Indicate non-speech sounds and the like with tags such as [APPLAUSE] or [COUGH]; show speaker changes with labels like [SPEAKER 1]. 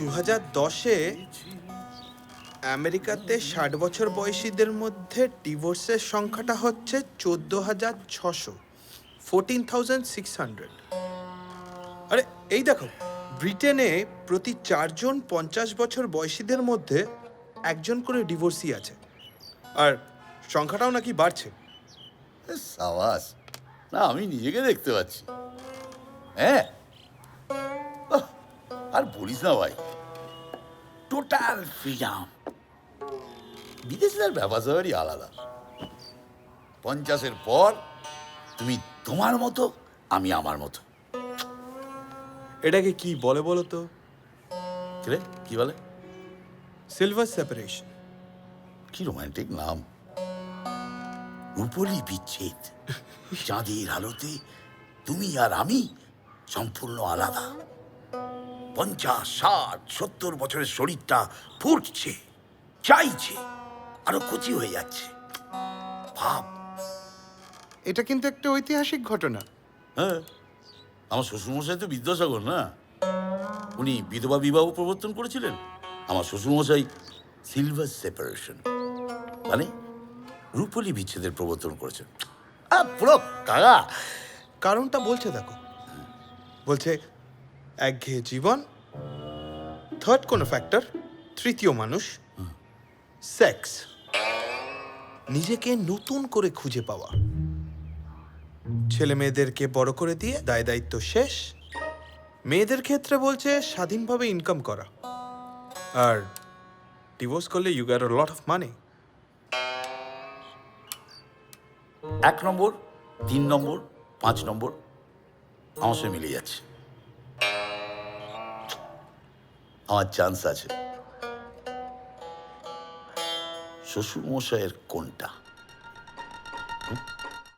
[SPEAKER 1] দু হাজার দশে আমেরিকাতে ষাট বছর বয়সীদের মধ্যে ডিভোর্সের সংখ্যাটা হচ্ছে চোদ্দ হাজার ছশো ফোরটিন থাউজেন্ড সিক্স হান্ড্রেড আরে, এই দেখো, ব্রিটেনে প্রতি চারজন পঞ্চাশ বছর বয়সীদের মধ্যে একজন করে ডিভোর্সি আছে। আর সংখ্যাটাও নাকি বাড়ছে।
[SPEAKER 2] সাবাস, না, আমি নিজেকে দেখতে পাচ্ছি। হ্যাঁ? আর বলিস না ভাই। টোটাল ফ্রিডম বিদেশের ব্যাপার স্যাপারই আলাদা। পঞ্চাশের পর তুমি তোমার মতো আমি আমার মতো।
[SPEAKER 1] এটাকে কি বলে বলো তো?
[SPEAKER 2] কি বলে?
[SPEAKER 1] সিলভার সেপারেশন
[SPEAKER 2] কি রোমান্টিক নাম? রূপলি বিচ্ছেদ। [LAUGHS] চাঁদের আলোতে তুমি আর আমি সম্পূর্ণ আলাদা। পঞ্চাশ ষাট সত্তর বছরের শরীরটা ফুটছে চাইছে আরও কচি হয়ে যাচ্ছে। ভাব।
[SPEAKER 1] এটা কিন্তু একটা ঐতিহাসিক ঘটনা।
[SPEAKER 2] হ্যাঁ আমার শ্বশুরমশাই তো বিদ্যাসাগর না? উনি বিধবা বিবাহ প্রবর্তন করেছিলেন। আমার শ্বশুরমশাই সিলভার সেপারেশন মানে রূপলি বিচ্ছেদের প্রবর্তন করেছেন। পুরো কাকা
[SPEAKER 1] কারণটা বলছে দেখো। বলছে একঘেয়ে জীবন। থার্ড কোনো ফ্যাক্টর তৃতীয় মানুষ। সেক্স নিজেকে নতুন করে খুঁজে পাওয়া। ছেলে মেয়েদেরকে বড় করে দিয়ে দায় দায়িত্ব শেষ। মেয়েদের ক্ষেত্রে বলছে স্বাধীনভাবে ইনকাম করা। আর ডিভোর্স করলে you get lot of money
[SPEAKER 2] এক নম্বর, তিন নম্বর, পাঁচ নম্বর আমার সঙ্গে মিলে যাচ্ছে। আমার চান্স আছে। শ্বশুর মশাইয়ের কোনটা